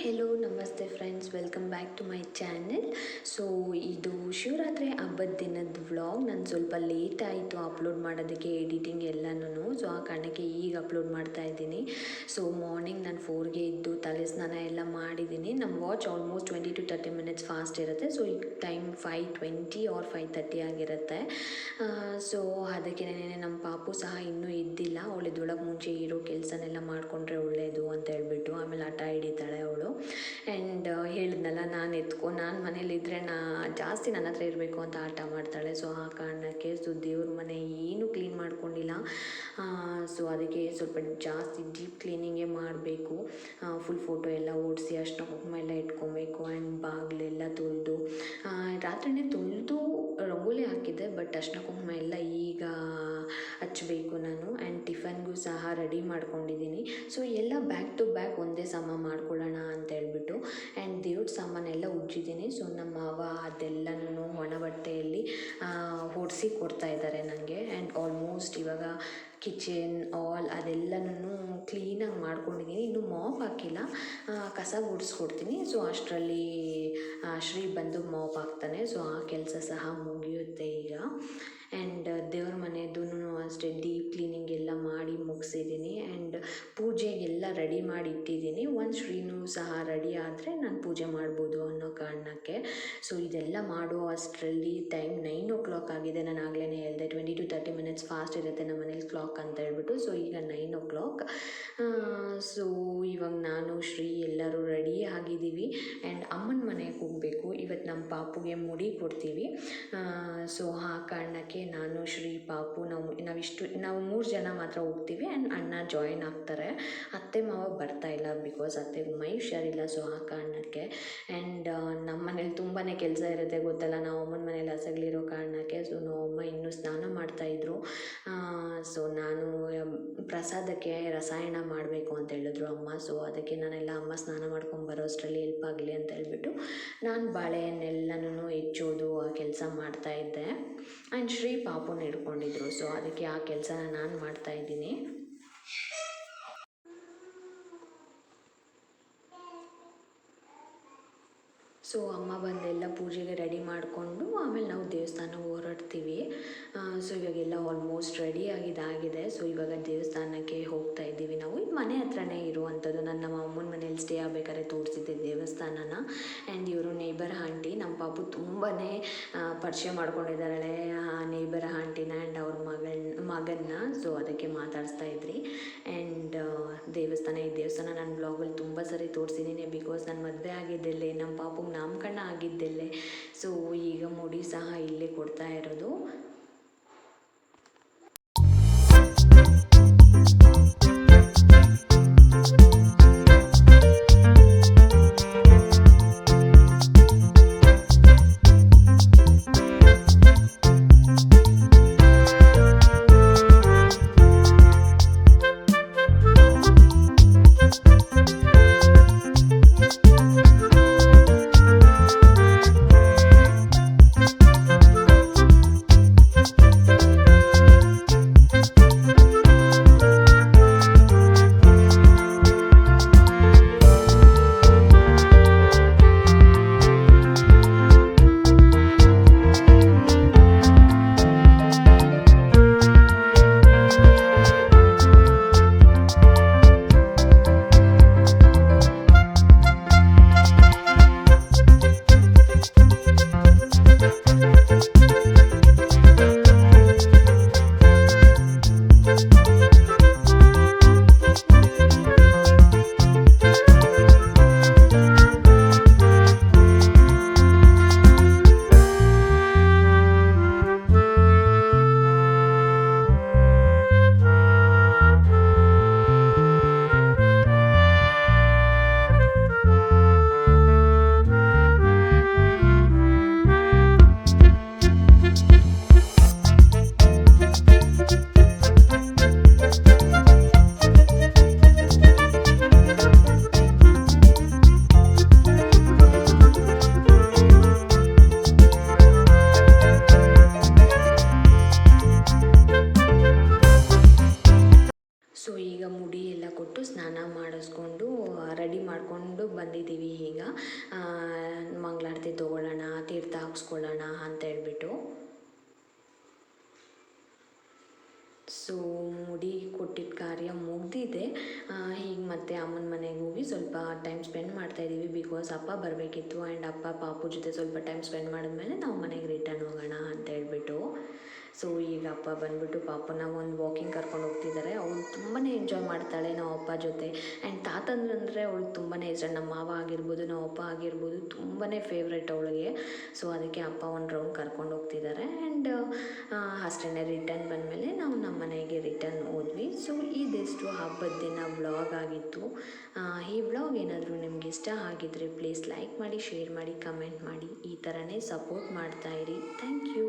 Hello ನಮಸ್ತೆ friends welcome back to my channel so ಇದು ಶಿವರಾತ್ರಿ ಹಬ್ಬದ ದಿನದ ವ್ಲಾಗ್ ನಾನು ಸ್ವಲ್ಪ ಲೇಟ್ ಆಯಿತು ಅಪ್ಲೋಡ್ ಮಾಡೋದಕ್ಕೆ ಎಡಿಟಿಂಗ್ ಎಲ್ಲನೂ ಸೊ ಆ ಕಾರಣಕ್ಕೆ ಈಗ ಅಪ್ಲೋಡ್ ಮಾಡ್ತಾ ಇದ್ದೀನಿ. ಸೊ ಮಾರ್ನಿಂಗ್ ನಾನು ಫೋರ್ಗೆ ಇದ್ದು ತಲೆ ಸ್ನಾನ ಎಲ್ಲ ಮಾಡಿದ್ದೀನಿ. ನಮ್ಮ watch almost twenty to thirty minutes fast ಇರುತ್ತೆ. ಸೊ ಈಗ time five twenty or five thirty ಆಗಿರುತ್ತೆ. ಸೊ ಅದಕ್ಕೆ ನಮ್ಮ ಪಾಪು ಸಹ ಇನ್ನೂ ಇದ್ದಿಲ್ಲ ಅವಳಿದ್ದೊಳಗೆ ಮುಂಚೆ ಇರೋ ಕೆಲಸನೆಲ್ಲ ಮಾಡಿಕೊಂಡ್ರೆ ಒಳ್ಳೆಯದು ಅಂತ ಹೇಳ್ಬಿಟ್ಟು ಆಮೇಲೆ ಹಠ ಹಿಡಿತಾಳೆ ಅವಳು. ಆ್ಯಂಡ್ ಹೇಳಿದ್ನಲ್ಲ, ನಾನು ಎತ್ಕೊ, ನಾನು ಮನೇಲಿದ್ದರೆ ನಾ ಜಾಸ್ತಿ ನನ್ನ ಹತ್ರ ಇರಬೇಕು ಅಂತ ಆಟ ಮಾಡ್ತಾಳೆ. ಸೊ ಆ ಕಾರಣಕ್ಕೆ ಸೊ ದೇವ್ರ ಮನೆ ಏನೂ ಕ್ಲೀನ್ ಮಾಡ್ಕೊಂಡಿಲ್ಲ. ಸೊ ಅದಕ್ಕೆ ಸ್ವಲ್ಪ ಜಾಸ್ತಿ ಡೀಪ್ ಕ್ಲೀನಿಂಗೇ ಮಾಡಬೇಕು. ಫುಲ್ ಫೋಟೋ ಎಲ್ಲ ಓಡಿಸಿ ಅಷ್ಟು ಕುಂಕುಮ ಎಲ್ಲ ಇಟ್ಕೊಬೇಕು. ಆ್ಯಂಡ್ ಬಾಗಿಲೆಲ್ಲ ತೊಳೆದು ರಾತ್ರಿನೇ ತೊಳೆದು, ರಂಗೋಲಿ ಬಟ್ ಅರ್ಶಿನ ಕುಂಕುಮ ಎಲ್ಲ ಈಗ ಹಚ್ಚಬೇಕು ನಾನು ಆ್ಯಂಡ್ ಟಿಫನ್ಗೂ ಸಹ ರೆಡಿ ಮಾಡ್ಕೊಂಡಿದ್ದೀನಿ. ಸೊ ಎಲ್ಲ ಬ್ಯಾಕ್ ಟು ಬ್ಯಾಕ್ ಒಂದೇ ಸಮ ಮಾಡ್ಕೊಳ್ಳೋಣ ಅಂತ ಹೇಳ್ಬಿಟ್ಟು ಆ್ಯಂಡ್ ದೇವ್ರ ಸಾಮಾನೆಲ್ಲ ಉಜ್ಜಿದ್ದೀನಿ. ಸೊ ನಮ್ಮ ಮಾವ ಅದೆಲ್ಲನೂ ಒಣ ಬಟ್ಟೆಯಲ್ಲಿ ಹೊಡಿಸಿ ಕೊಡ್ತಾ ಇದ್ದಾರೆ ನನಗೆ ಆ್ಯಂಡ್ ಆಲ್ಮೋಸ್ಟ್ ಇವಾಗ ಕಿಚನ್ ಆಲ್ ಅದೆಲ್ಲನೂ ಕ್ಲೀನಾಗಿ ಮಾಡ್ಕೊಂಡಿದ್ದೀನಿ ಇನ್ನೂ ಮಾಪ್ ಹಾಕಿಲ್ಲ. ಕಸ ಗುಡಿಸ್ಕೊಡ್ತೀನಿ. ಸೊ ಅಷ್ಟರಲ್ಲಿ ಶ್ರೀ ಬಂದು ಮಾಪ್ ಹಾಕ್ತಾನೆ. ಸೊ ಆ ಕೆಲಸ ಸಹ ಮುಗಿಯುತ್ತೆ ಈಗ. ಆ್ಯಂಡ್ ದೇವ್ರ ಮನೆಯದೂ ಅಷ್ಟೇ ಡೀಪ್ ಕ್ಲೀನಿಂಗ್ ಎಲ್ಲ ಮಾಡಿ ಮುಗಿಸಿದ್ದೀನಿ ಆ್ಯಂಡ್ ಪೂಜೆಗೆಲ್ಲ ರೆಡಿ ಮಾಡಿ ಇಟ್ಟಿದ್ದೀನಿ ಒಂದು ಶ್ರೀನೂ ಸಹ ರೆಡಿ ಆದರೆ ನಾನು ಪೂಜೆ ಮಾಡ್ಬೋದು ಅನ್ನೋ ಕಾರಣಕ್ಕೆ. ಸೊ ಇದೆಲ್ಲ ಮಾಡೋ ಅಷ್ಟರಲ್ಲಿ ಟೈಮ್ ನೈನ್ ಓ ಕ್ಲಾಕ್ ಆಗಿದೆ. ನಾನು ಆಗಲೇ ಹೇಳಿದೆ ಟ್ವೆಂಟಿ ಮಿನಿಟ್ಸ್ ಫಾಸ್ಟ್ ಇರುತ್ತೆ ನಮ್ಮ ಮನೇಲಿ ಕ್ಲಾಕ್ ಅಂತ ಹೇಳ್ಬಿಟ್ಟು. ಸೊ ಈಗ ನೈನ್ ಓ ಕ್ಲಾಕ್ ಸೊ ಇವಾಗ ನಾನು, ಶ್ರೀ ಎಲ್ಲರೂ ರೆಡಿ ಆಗಿದ್ದೀವಿ. ಆ್ಯಂಡ್ ಅಮ್ಮನ ಮನೆಗೆ ಹೋಗಬೇಕು. ಇವತ್ತು ನಮ್ಮ ಪಾಪುಗೆ ಮುಡಿ ಕೊಡ್ತೀವಿ. ಸೊ ಆ ಕಾರಣಕ್ಕೆ ನಾನು, ಶ್ರೀ, ಪಾಪು ನಾವು ನಾವಿಷ್ಟು ನಾವು ಮೂರು ಜನ ಮಾತ್ರ ಹೋಗ್ತೀವಿ. ಆ್ಯಂಡ್ ಅಣ್ಣ ಜಾಯಿನ್ ಆಗ್ತಾರೆ. ಅತ್ತೆ, ಮಾವ ಬರ್ತಾ ಇಲ್ಲ ಬಿಕಾಸ್ ಅತ್ತೆ ಮೈ ಹುಷಾರಿಲ್ಲ ಸೊ ಆ ಕಾರಣಕ್ಕೆ. ಆ್ಯಂಡ್ ನಮ್ಮ ಮನೇಲಿ ತುಂಬಾ ಕೆಲಸ ಇರುತ್ತೆ. ಗೊತ್ತಲ್ಲ, ನಾವು ಅಮ್ಮನ ಮನೇಲಿ ಹಸಗಳಿರೋ ಕಾರಣಕ್ಕೆ. ಸೊ ನಾವು ಅಮ್ಮ ಇನ್ನೂ ಸ್ನಾನ ಮಾಡ್ತಾಯಿದ್ರು ಸೊ ನಾನು ಪ್ರಸಾದಕ್ಕೆ ರಸಾಯನ ಮಾಡಬೇಕು ಅಂತ ಹೇಳಿದ್ರು ಅಮ್ಮ. ಸೊ ಅದಕ್ಕೆ ನಾನೆಲ್ಲ ಅಮ್ಮ ಸ್ನಾನ ಮಾಡ್ಕೊಂಡು ಬರೋ ಅಷ್ಟರಲ್ಲಿ ಹೆಲ್ಪ್ ಆಗಲಿ ಅಂತ ಹೇಳಿಬಿಟ್ಟು ನಾನು ಬಾಳೆಹಣ್ಣೆಲ್ಲನೂ ಹೆಚ್ಚೋದು ಆ ಕೆಲಸ ಮಾಡ್ತಾ ಇದ್ದೆ. ಆ್ಯಂಡ್ ಶ್ರೀ ಪಾಪುನ ಹಿಡ್ಕೊಂಡಿದ್ರು. ಸೊ ಅದಕ್ಕೆ ಆ ಕೆಲಸನ ನಾನು ಮಾಡ್ತಾ ಇದ್ದೀನಿ. ಸೊ ಅಮ್ಮ ಬಂದೆಲ್ಲ ಪೂಜೆಗೆ ರೆಡಿ ಮಾಡಿಕೊಂಡು ಆಮೇಲೆ ನಾವು ದೇವಸ್ಥಾನಕ್ಕೆ ಇವಾಗೆಲ್ಲ ಆಲ್ಮೋಸ್ಟ್ ರೆಡಿ ಆಗಿದ್ದಾಗಿದೆ ಸೊ ಇವಾಗ ದೇವಸ್ಥಾನಕ್ಕೆ ಹೋಗ್ತಾ ಇದ್ದೀವಿ ನಾವು. ಇದು ಮನೆ ಹತ್ರನೇ ಇರುವಂಥದ್ದು. ನನ್ನ ಅಮ್ಮನ ಮನೇಲಿ ಸ್ಟೇ ಆಗಬೇಕಾದ್ರೆ ತೋರಿಸಿದ್ದೆ ದೇವಸ್ಥಾನನ. ಆ್ಯಂಡ್ ಇವರು ನೇಬರ್ ಆಂಟಿ, ನಮ್ಮ ಪಾಪು ತುಂಬಾ ಪರಿಚಯ ಮಾಡ್ಕೊಂಡಿದ್ದಾಳೆ ಆ ನೇಬರ್ ಆಂಟಿನ ಆ್ಯಂಡ್ ಅವ್ರ ಮಗನ, ಮಗನ್ನ. ಸೊ ಅದಕ್ಕೆ ಮಾತಾಡಿಸ್ತಾ ಇದ್ರಿ. ಆ್ಯಂಡ್ ದೇವಸ್ಥಾನ ಈ ದೇವಸ್ಥಾನ ನಾನು ಬ್ಲಾಗಲ್ಲಿ ತುಂಬ ಸರಿ ತೋರಿಸಿದ್ದೀನಿ ಬಿಕಾಸ್ ನಾನು ಮದುವೆ ಆಗಿದ್ದೆಲ್ಲೇ, ನಮ್ಮ ಪಾಪುಗೆ ನಾಮಕರಣ ಆಗಿದ್ದೆಲ್ಲೇ. ಸೊ ಈಗ ಮುಡಿ ಸಹ ಇಲ್ಲೇ ಕೊಡ್ತಾ ಇರೋದು. Bye. ಸೊ ಈಗ ಮುಡಿ ಎಲ್ಲ ಕೊಟ್ಟು ಸ್ನಾನ ಮಾಡಿಸ್ಕೊಂಡು ರೆಡಿ ಮಾಡಿಕೊಂಡು ಬಂದಿದ್ದೀವಿ ಈಗ. ಮಂಗಳಾರತಿ ತೊಗೊಳ್ಳೋಣ, ತೀರ್ಥ ಹಾಕ್ಸ್ಕೊಳ್ಳೋಣ ಅಂತ ಹೇಳ್ಬಿಟ್ಟು. ಸೊ ಮುಡಿ ಕೊಟ್ಟಿದ್ದ ಕಾರ್ಯ ಮುಗ್ದಿದೆ. ಹೀಗೆ ಮತ್ತೆ ಅಮ್ಮನ ಮನೆಗೆ ಹೋಗಿ ಸ್ವಲ್ಪ ಟೈಮ್ ಸ್ಪೆಂಡ್ ಮಾಡ್ತಾ ಮಾಡ್ತಾಯಿದ್ದೀವಿ ಬಿಕಾಸ್ ಅಪ್ಪ ಬರಬೇಕಿತ್ತು ಆ್ಯಂಡ್ ಅಪ್ಪ ಪಾಪು ಜೊತೆ ಸ್ವಲ್ಪ ಟೈಮ್ ಸ್ಪೆಂಡ್ ಮಾಡಿದ್ಮೇಲೆ ನಾವು ಮನೆಗೆ ರಿಟರ್ನ್ ಹೋಗೋಣ ಅಂತ ಹೇಳ್ಬಿಟ್ಟು. ಸೊ ಈಗ ಅಪ್ಪ ಬಂದ್ಬಿಟ್ಟು ಪಾಪನ ಒಂದು ವಾಕಿಂಗ್ ಕರ್ಕೊಂಡು ಹೋಗ್ತಿದ್ದಾರೆ ಅವಳು ತುಂಬಾ ಎಂಜಾಯ್ ಮಾಡ್ತಾಳೆ ನಮ್ಮ ಅಪ್ಪ ಜೊತೆ. ಆ್ಯಂಡ್ ಅಂದರೆ ಅವಳು ತುಂಬಾ ಇಷ್ಟ. ನಮ್ಮ ಮಾವ ಆಗಿರ್ಬೋದು, ನಮ್ಮ ಅಪ್ಪ ಆಗಿರ್ಬೋದು ತುಂಬಾ ಫೇವ್ರೇಟ್ ಅವಳಿಗೆ. ಸೊ ಅದಕ್ಕೆ ಅಪ್ಪ ಒಂದು ರೌಂಡ್ ಕರ್ಕೊಂಡು ಹೋಗ್ತಿದ್ದಾರೆ ಆ್ಯಂಡ್ ಅಷ್ಟೇ ರಿಟರ್ನ್ ಬಂದಮೇಲೆ ನಾವು ನಮ್ಮ ಮನೆಗೆ ರಿಟರ್ನ್ ಹೋದ್ವಿ. ಸೊ ಇದಿಷ್ಟು ಹಬ್ಬದ ದಿನ ವ್ಲಾಗ್ ಆಗಿತ್ತು ಈ ವ್ಲಾಗ್ ಏನಾದರೂ ನಿಮ್ಗೆ ಇಷ್ಟ ಆಗಿದ್ರೆ ಪ್ಲೀಸ್ ಲೈಕ್ ಮಾಡಿ ಶೇರ್ ಮಾಡಿ ಕಮೆಂಟ್ ಮಾಡಿ. ಈ ಥರನೇ ಸಪೋರ್ಟ್ ಮಾಡ್ತಾಯಿರಿ ಥ್ಯಾಂಕ್ ಯು